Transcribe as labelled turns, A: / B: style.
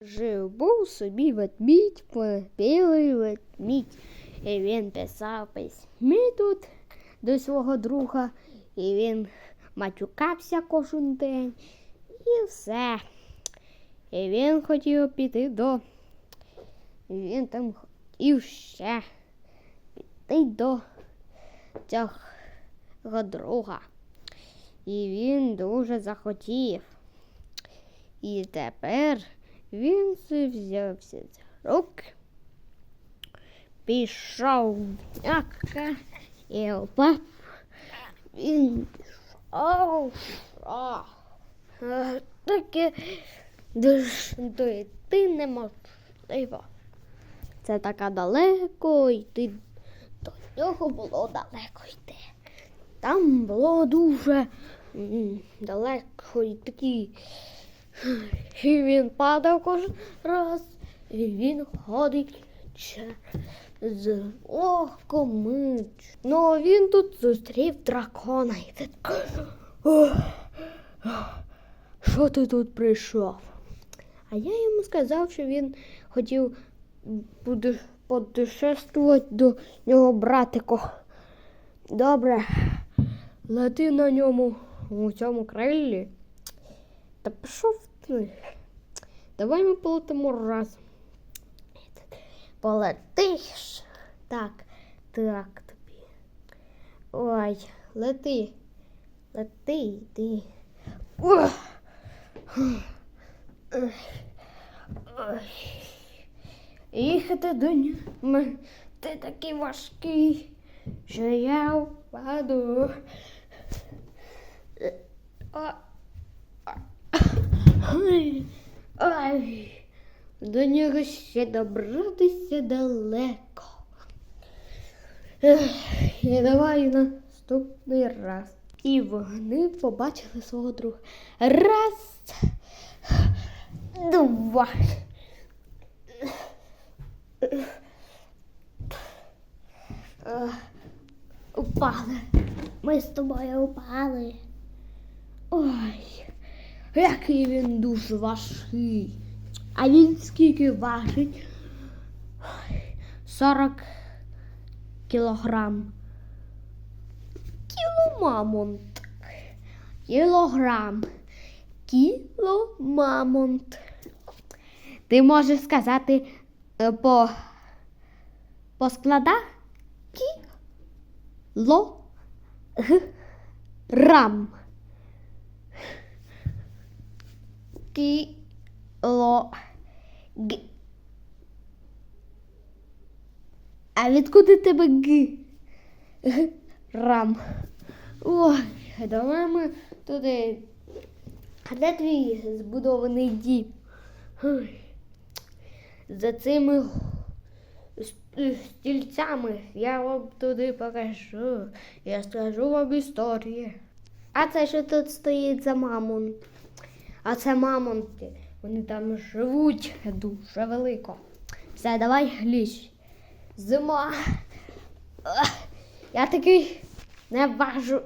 A: Жив був собі ведмідь, білий ведмідь. І він писав письми тут до свого друга, і він матюкався кожен день. І все. І він хотів піти до. І він там хотів ще піти до цього друга. І він дуже захотів. І тепер він взявся за руки, пішов м'яка і впав. Він пішов. Таке дойти неможливо. Це така далеко йти. До нього було далеко йти. Там було дуже далеко і такі. І він падав кожен раз, і він ходить через легкомич. Ну, а він тут зустрів дракона і він що ти тут прийшов? А я йому сказав, що він хотів буде подешествувати до нього братику. Добре, лети на ньому у цьому крилі. Та пішов Давай ми полетимо разом. Полетиш. Так, так тобі. Ой, лети. Лети, йди. Ой. Ой. Їхати до нього. Ти такий важкий, що я впаду. А, Ой, до нього ще добратися далеко. І давай наступний раз. І вони побачили свого друга. Раз, два. Упали. Ми з тобою упали. Ой. Який він дуже важкий. А він скільки важить? Ой, 40 кілограм. Кіломамонт. Кілограм. Кіломамонт. Ти можеш сказати е, по, по складах? Кіло. Кіло. Г. А відкуди тебе г? Рам. Ой, давай ми туди. А де твій збудований дім? За цими стільцями я вам туди покажу. Я скажу вам історії. А це що тут стоїть за мамонт? А це мамонти. Вони там живуть дуже велико. Все, давай гліч. Зима. Я такий не важу